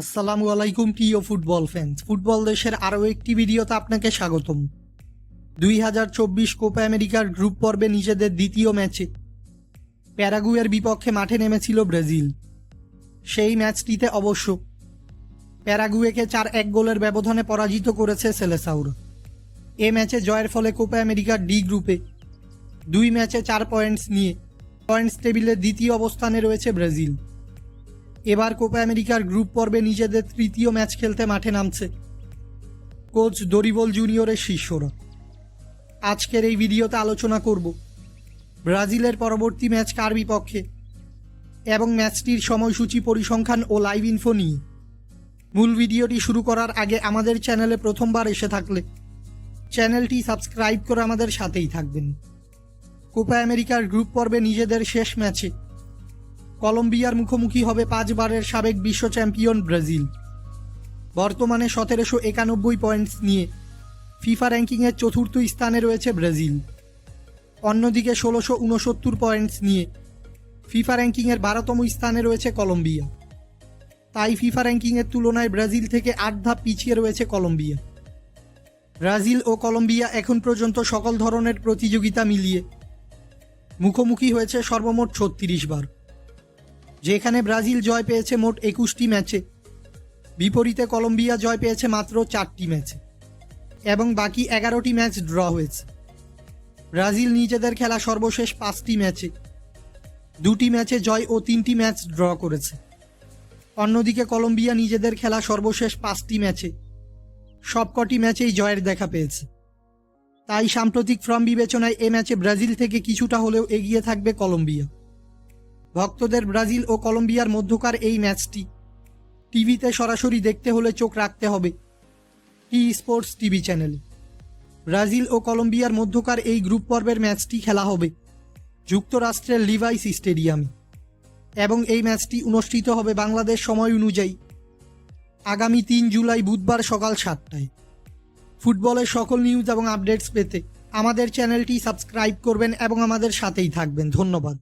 আসসালামু আলাইকুম, প্রিয় ফুটবল ফ্যান্স ফুটবল দেশের আরও একটি ভিডিওতে আপনাকে স্বাগতম। দুই হাজার চব্বিশ কোপা আমেরিকার গ্রুপ পর্বে নিজেদের দ্বিতীয় ম্যাচে প্যারাগুয়ের বিপক্ষে মাঠে নেমেছিল ব্রাজিল। সেই ম্যাচটিতে অবশ্য প্যারাগুয়েকে চার এক গোলের ব্যবধানে পরাজিত করেছে সেলেসাউর। এ ম্যাচে জয়ের ফলে কোপা আমেরিকার ডি গ্রুপে দুই ম্যাচে চার পয়েন্টস নিয়ে পয়েন্টস টেবিলের দ্বিতীয় অবস্থানে রয়েছে ব্রাজিল। এবার কোপা আমেরিকার গ্রুপ পর্বে নিজেদের তৃতীয় ম্যাচ খেলতে মাঠে নামছে কোচ দরিবল জুনিয়রের শিষ্যরা। আজকের এই ভিডিওতে আলোচনা করব ব্রাজিলের পরবর্তী ম্যাচ কার বিপক্ষে এবং ম্যাচটির সময়সূচি পরিসংখ্যান ও লাইভ ইনফো নিয়ে। মূল ভিডিওটি শুরু করার আগে আমাদের চ্যানেলে প্রথমবার এসে থাকলে চ্যানেলটি সাবস্ক্রাইব করে আমাদের সাথেই থাকবেন। কোপা আমেরিকার গ্রুপ পর্বে নিজেদের শেষ ম্যাচে কলম্বিয়ার মুখোমুখি হবে পাঁচবারের সাবেক বিশ্ব চ্যাম্পিয়ন ব্রাজিল। বর্তমানে সতেরোশো একানব্বই পয়েন্টস নিয়ে ফিফা র্যাঙ্কিংয়ের চতুর্থ স্থানে রয়েছে ব্রাজিল। অন্যদিকে ষোলোশো উনসত্তর পয়েন্টস নিয়ে ফিফা র্যাঙ্কিংয়ের বারোতম স্থানে রয়েছে কলম্বিয়া। তাই ফিফা র্যাঙ্কিংয়ের তুলনায় ব্রাজিল থেকে আট ধাপ পিছিয়ে রয়েছে কলম্বিয়া। ব্রাজিল ও কলম্বিয়া এখন পর্যন্ত সকল ধরনের প্রতিযোগিতা মিলিয়ে মুখোমুখি হয়েছে সর্বমোট ছত্রিশ বার। যেখানে ব্রাজিল জয় পেয়েছে মোট একুশটি ম্যাচে। বিপরীতে কলম্বিয়া জয় পেয়েছে মাত্র চারটি ম্যাচে। এবং বাকি এগারোটি ম্যাচ ড্র হয়েছে। ব্রাজিল নিজেদের খেলা সর্বশেষ পাঁচটি ম্যাচে। দুটি ম্যাচে জয় ও তিনটি ম্যাচ ড্র করেছে। অন্যদিকে কলম্বিয়া নিজেদের খেলা সর্বশেষ পাঁচটি ম্যাচে। সবকটি ম্যাচেই জয়ের দেখা পেয়েছে। তাই সাম্প্রতিক ফর্ম বিবেচনায় এ ম্যাচে ব্রাজিল থেকে কিছুটা হলেও এগিয়ে থাকবে কলম্বিয়া। ভক্তদের ব্রাজিল ও কলম্বিয়ার মধ্যকার এই ম্যাচটি। টিভিতে সরাসরি দেখতে হলে চোখ রাখতে হবে। টি স্পোর্টস টিভি চ্যানেলে। ব্রাজিল ও কলম্বিয়ার মধ্যকার এই গ্রুপ পর্বের ম্যাচটি খেলা হবে যুক্তরাষ্ট্রের লিভাইস স্টেডিয়ামে এবং এই ম্যাচটি অনুষ্ঠিত হবে বাংলাদেশ সময় অনুযায়ী আগামী তিন জুলাই বুধবার সকাল সাতটায়। ফুটবলের সকল নিউজ এবং আপডেটস পেতে আমাদের চ্যানেলটি সাবস্ক্রাইব করবেন এবং আমাদের সাথেই থাকবেন। ধন্যবাদ।